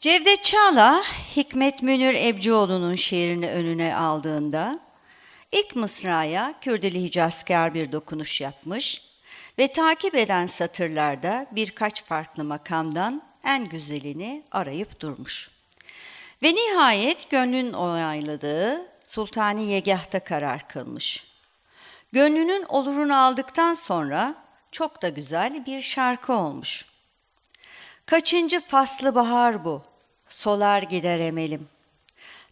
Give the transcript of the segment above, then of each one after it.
Cevdet Çağla, Hikmet Münir Ebcioğlu'nun şiirini önüne aldığında ilk mısraya Kürdili Hicazkar bir dokunuş yapmış ve takip eden satırlarda birkaç farklı makamdan en güzelini arayıp durmuş. Ve nihayet gönlün onayladığı Sultani Yegah'ta karar kılmış. Gönlünün olurunu aldıktan sonra çok da güzel bir şarkı olmuş. Kaçıncı faslı bahar bu, solar gider emelim.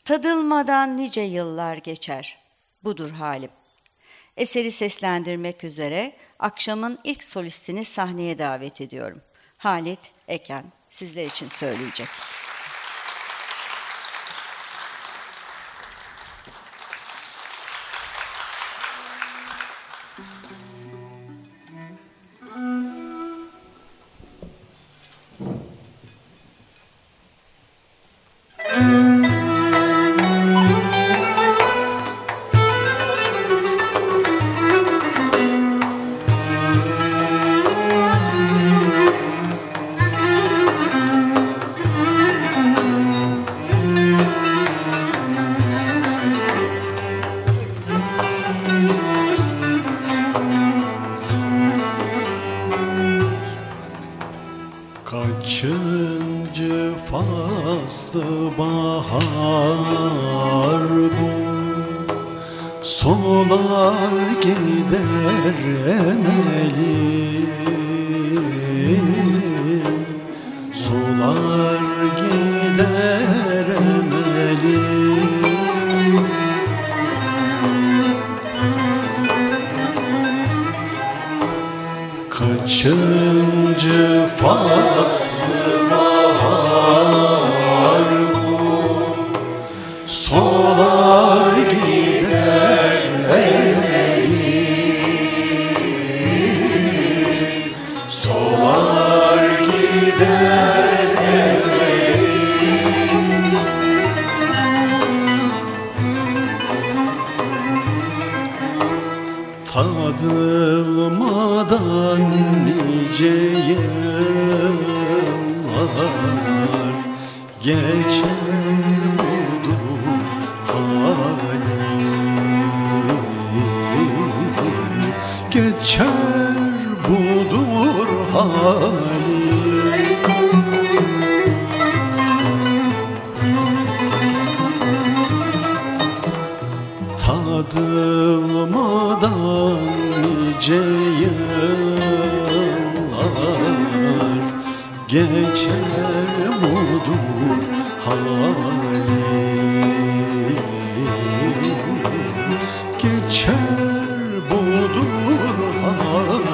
Tadılmadan nice yıllar geçer, budur halim. Eseri seslendirmek üzere akşamın ilk solistini sahneye davet ediyorum. Halit Eken sizler için söyleyecek. Música Kaçıncı faslı bahar bu? Solar gider emelim Kaçıncı faslı bahar bu? Solar Tadılmadan nice yıllar Geçer budur halim Geçer budur halim Tadılmadan nice yıllar Geçer budur halim? Geçer budur halim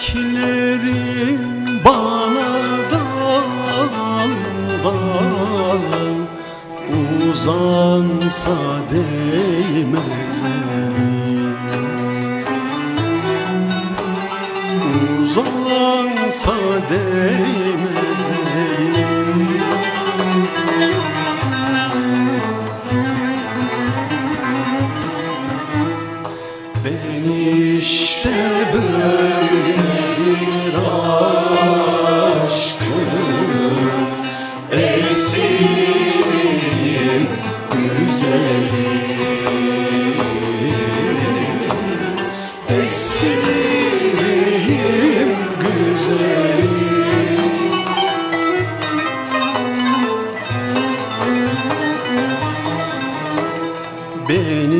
Çiçeklerim bana daldan Uzansa değmez Uzansa değmez elim güzelim Esirim güzelim. Ben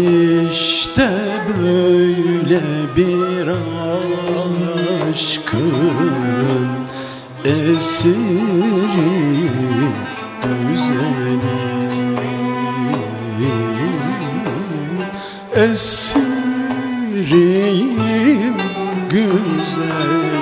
işte böyle bir aşkın esiri güzelim Esiriyim güzelim